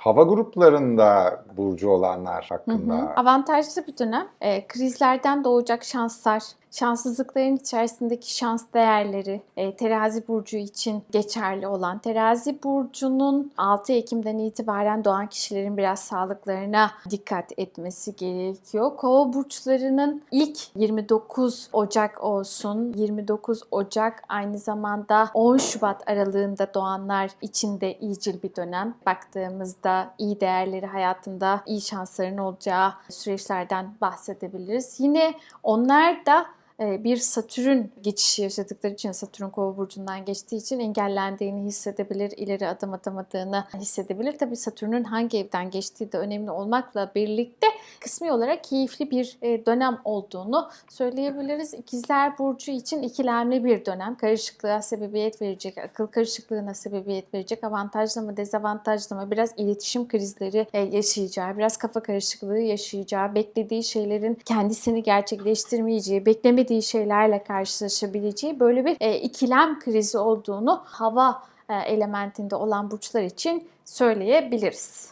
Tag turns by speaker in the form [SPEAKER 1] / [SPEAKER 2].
[SPEAKER 1] Hava gruplarında burcu olanlar hakkında.
[SPEAKER 2] Hı hı. Avantajlı bir dönem. Ee, krizlerden doğacak şanslar, şanssızlıkların içerisindeki şans değerleri, e, terazi burcu için geçerli olan, terazi burcunun 6 Ekim'den itibaren doğan kişilerin biraz sağlıklarına dikkat etmesi gerekiyor. Kova burçlarının ilk 29 Ocak olsun, 29 Ocak aynı zamanda 10 Şubat aralığında doğanlar için de iyicil bir dönem. Baktığımızda iyi değerleri hayatında, iyi şansların olacağı süreçlerden bahsedebiliriz. Yine onlar da bir Satürn geçişi yaşadıkları için Satürn kova burcundan geçtiği için engellendiğini hissedebilir, ileri adım atamadığını hissedebilir. Tabii Satürn'ün hangi evden geçtiği de önemli olmakla birlikte kısmi olarak keyifli bir e, dönem olduğunu söyleyebiliriz. İkizler Burcu için ikilemli bir dönem. Karışıklığa sebebiyet verecek, akıl karışıklığına sebebiyet verecek, avantajlı mı, dezavantajlı mı, biraz iletişim krizleri e, yaşayacağı, biraz kafa karışıklığı yaşayacağı, beklediği şeylerin kendisini gerçekleştirmeyeceği, beklemediği şeylerle karşılaşabileceği böyle bir e, ikilem krizi olduğunu hava elementinde olan burçlar için söyleyebiliriz.